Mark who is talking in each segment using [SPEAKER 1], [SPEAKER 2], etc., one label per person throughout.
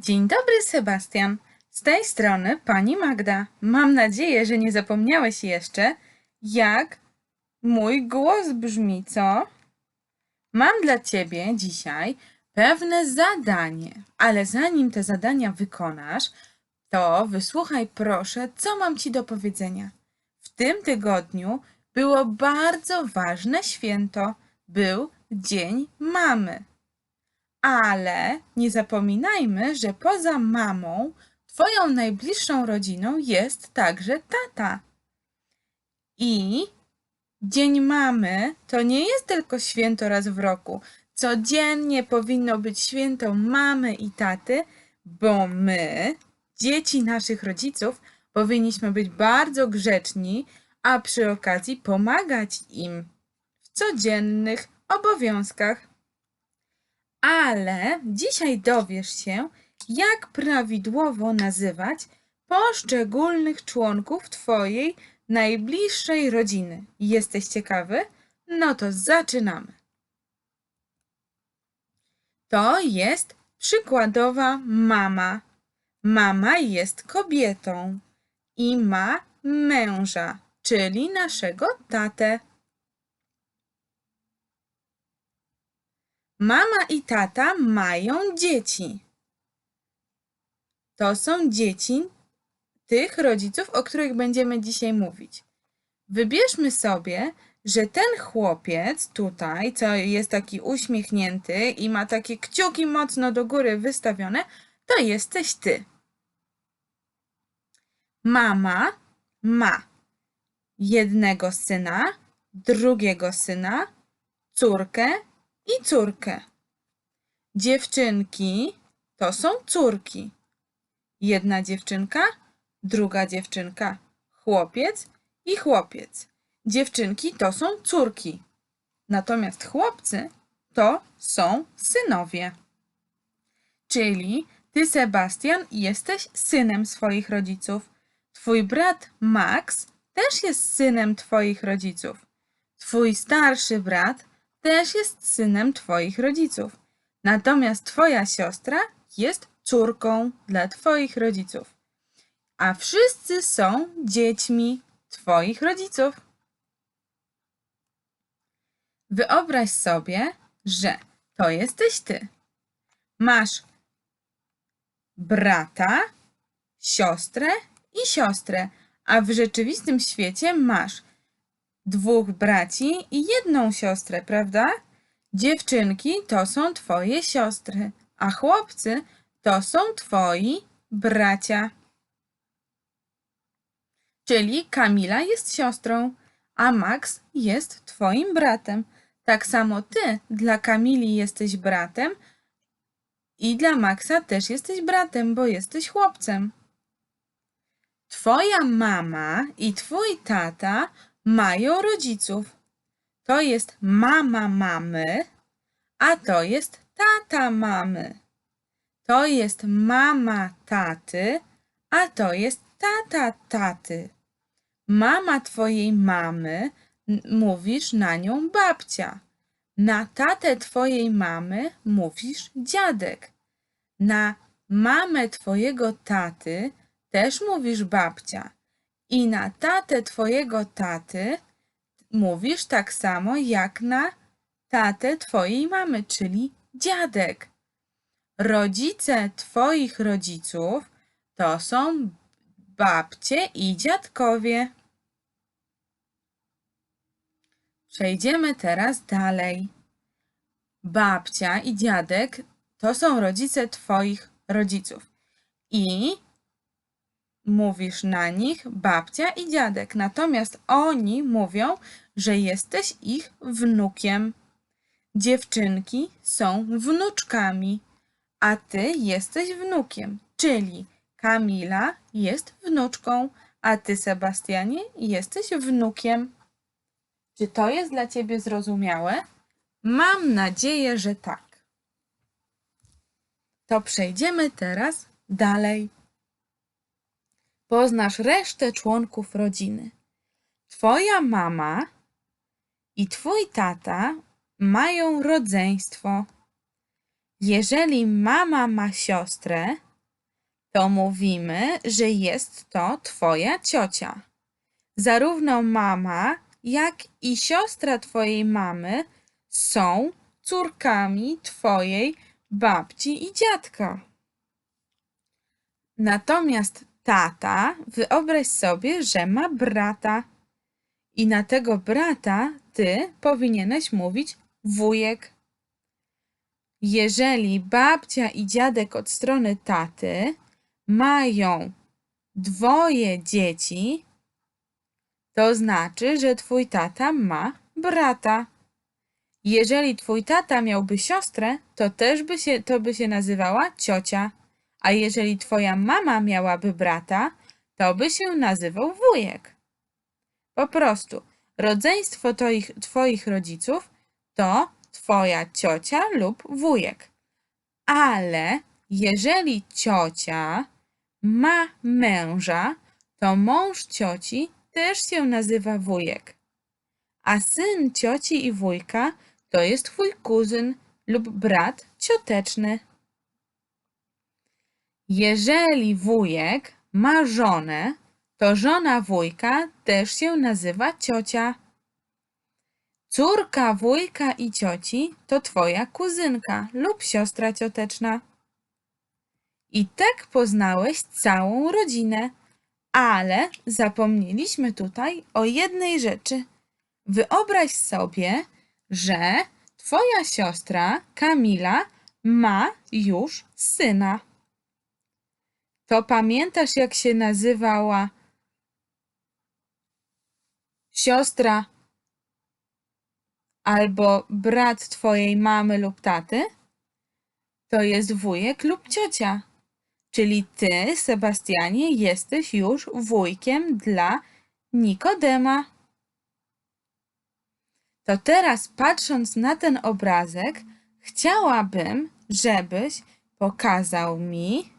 [SPEAKER 1] Dzień dobry, Sebastian. Z tej strony pani Magda. Mam nadzieję, że nie zapomniałeś jeszcze, jak mój głos brzmi, co? Mam dla ciebie dzisiaj pewne zadanie, ale zanim te zadania wykonasz, to wysłuchaj proszę, co mam ci do powiedzenia. W tym tygodniu było bardzo ważne święto. Był Dzień Mamy. Ale nie zapominajmy, że poza mamą, twoją najbliższą rodziną jest także tata. I Dzień Mamy to nie jest tylko święto raz w roku. Codziennie powinno być święto mamy i taty, bo my, dzieci naszych rodziców, powinniśmy być bardzo grzeczni, a przy okazji pomagać im w codziennych obowiązkach. Ale dzisiaj dowiesz się, jak prawidłowo nazywać poszczególnych członków Twojej najbliższej rodziny. Jesteś ciekawy? No to zaczynamy. To jest przykładowa mama. Mama jest kobietą i ma męża, czyli naszego tatę. Mama i tata mają dzieci. To są dzieci tych rodziców, o których będziemy dzisiaj mówić. Wybierzmy sobie, że ten chłopiec tutaj, co jest taki uśmiechnięty i ma takie kciuki mocno do góry wystawione, to jesteś ty. Mama ma jednego syna, drugiego syna, córkę i córkę. Dziewczynki to są córki. Jedna dziewczynka, druga dziewczynka, chłopiec i chłopiec. Dziewczynki to są córki. Natomiast chłopcy to są synowie. Czyli ty, Sebastian, jesteś synem swoich rodziców. Twój brat Max też jest synem twoich rodziców. Twój starszy brat też jest synem twoich rodziców. Natomiast twoja siostra jest córką dla twoich rodziców. A wszyscy są dziećmi twoich rodziców. Wyobraź sobie, że to jesteś ty. Masz brata, siostrę i siostrę, a w rzeczywistym świecie masz dwóch braci i jedną siostrę, prawda? Dziewczynki to są twoje siostry, a chłopcy to są twoi bracia. Czyli Kamila jest siostrą, a Max jest twoim bratem. Tak samo ty dla Kamili jesteś bratem i dla Maxa też jesteś bratem, bo jesteś chłopcem. Twoja mama i twój tata mają rodziców. To jest mama mamy, a to jest tata mamy. To jest mama taty, a to jest tata taty. Mama twojej mamy, mówisz na nią babcia. Na tatę twojej mamy mówisz dziadek. Na mamę twojego taty też mówisz babcia. I na tatę twojego taty mówisz tak samo jak na tatę twojej mamy, czyli dziadek. Rodzice twoich rodziców to są babcie i dziadkowie. Przejdziemy teraz dalej. Babcia i dziadek to są rodzice twoich rodziców. I mówisz na nich babcia i dziadek. Natomiast oni mówią, że jesteś ich wnukiem. Dziewczynki są wnuczkami, a ty jesteś wnukiem, czyli Kamila jest wnuczką, a ty, Sebastianie, jesteś wnukiem. Czy to jest dla ciebie zrozumiałe? Mam nadzieję, że tak. To przejdziemy teraz dalej. Poznasz resztę członków rodziny. Twoja mama i twój tata mają rodzeństwo. Jeżeli mama ma siostrę, to mówimy, że jest to twoja ciocia. Zarówno mama, jak i siostra twojej mamy są córkami twojej babci i dziadka. Natomiast tata, wyobraź sobie, że ma brata. I na tego brata ty powinieneś mówić wujek. Jeżeli babcia i dziadek od strony taty mają dwoje dzieci, to znaczy, że twój tata ma brata. Jeżeli twój tata miałby siostrę, to też by się, to by się nazywała ciocia. A jeżeli twoja mama miałaby brata, to by się nazywał wujek. Po prostu rodzeństwo twoich, twoich rodziców to twoja ciocia lub wujek. Ale jeżeli ciocia ma męża, to mąż cioci też się nazywa wujek. A syn cioci i wujka to jest twój kuzyn lub brat cioteczny. Jeżeli wujek ma żonę, to żona wujka też się nazywa ciocia. Córka wujka i cioci to twoja kuzynka lub siostra cioteczna. I tak poznałeś całą rodzinę, ale zapomnieliśmy tutaj o jednej rzeczy. Wyobraź sobie, że twoja siostra Kamila ma już syna. To pamiętasz, jak się nazywała siostra albo brat twojej mamy lub taty? To jest wujek lub ciocia. Czyli ty, Sebastianie, jesteś już wujkiem dla Nikodema. To teraz, patrząc na ten obrazek, chciałabym, żebyś pokazał mi,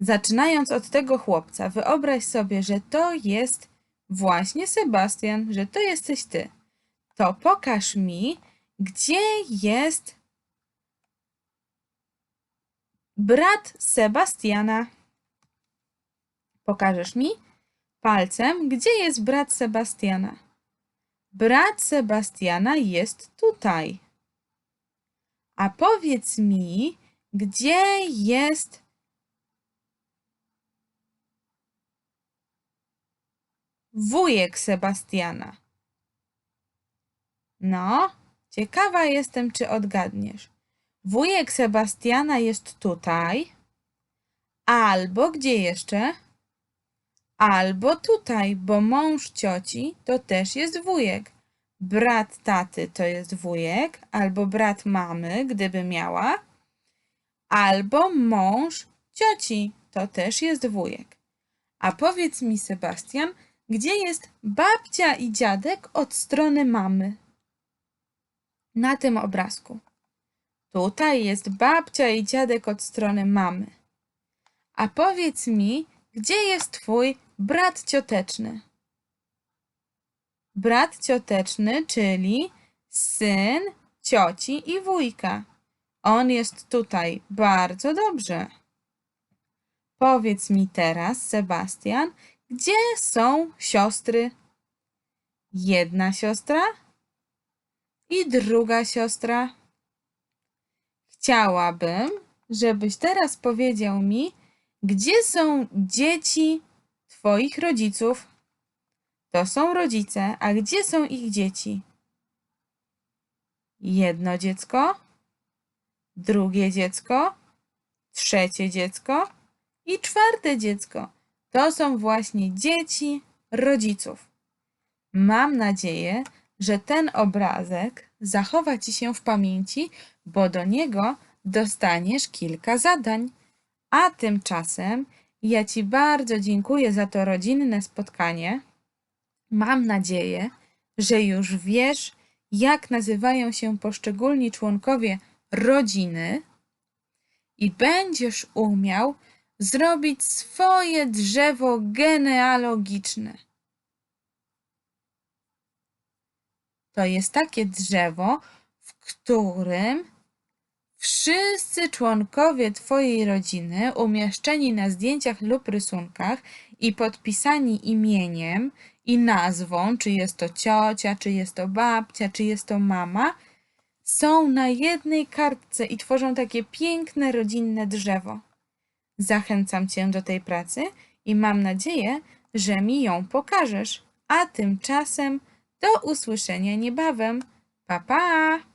[SPEAKER 1] zaczynając od tego chłopca, wyobraź sobie, że to jest właśnie Sebastian, że to jesteś ty. To pokaż mi, gdzie jest brat Sebastiana. Pokażesz mi palcem, gdzie jest brat Sebastiana. Brat Sebastiana jest tutaj. A powiedz mi, gdzie jest wujek Sebastiana? No, ciekawa jestem, czy odgadniesz. Wujek Sebastiana jest tutaj, albo gdzie jeszcze? Albo tutaj, bo mąż cioci to też jest wujek. Brat taty to jest wujek, albo brat mamy, gdyby miała, albo mąż cioci to też jest wujek. A powiedz mi, Sebastian, gdzie jest babcia i dziadek od strony mamy? Na tym obrazku. Tutaj jest babcia i dziadek od strony mamy. A powiedz mi, gdzie jest twój brat cioteczny? Brat cioteczny, czyli syn cioci i wujka. On jest tutaj bardzo dobrze. Powiedz mi teraz, Sebastian, gdzie są siostry? Jedna siostra i druga siostra. Chciałabym, żebyś teraz powiedział mi, gdzie są dzieci Twoich rodziców. To są rodzice, a gdzie są ich dzieci? Jedno dziecko, drugie dziecko, trzecie dziecko i czwarte dziecko. To są właśnie dzieci rodziców. Mam nadzieję, że ten obrazek zachowa Ci się w pamięci, bo do niego dostaniesz kilka zadań. A tymczasem ja Ci bardzo dziękuję za to rodzinne spotkanie. Mam nadzieję, że już wiesz, jak nazywają się poszczególni członkowie rodziny i będziesz umiał zrobić swoje drzewo genealogiczne. To jest takie drzewo, w którym Wszyscy członkowie Twojej rodziny umieszczeni na zdjęciach lub rysunkach i podpisani imieniem i nazwą, czy jest to ciocia, czy jest to babcia, czy jest to mama, są na jednej kartce i tworzą takie piękne rodzinne drzewo. Zachęcam Cię do tej pracy i mam nadzieję, że mi ją pokażesz. A tymczasem do usłyszenia niebawem. Pa pa!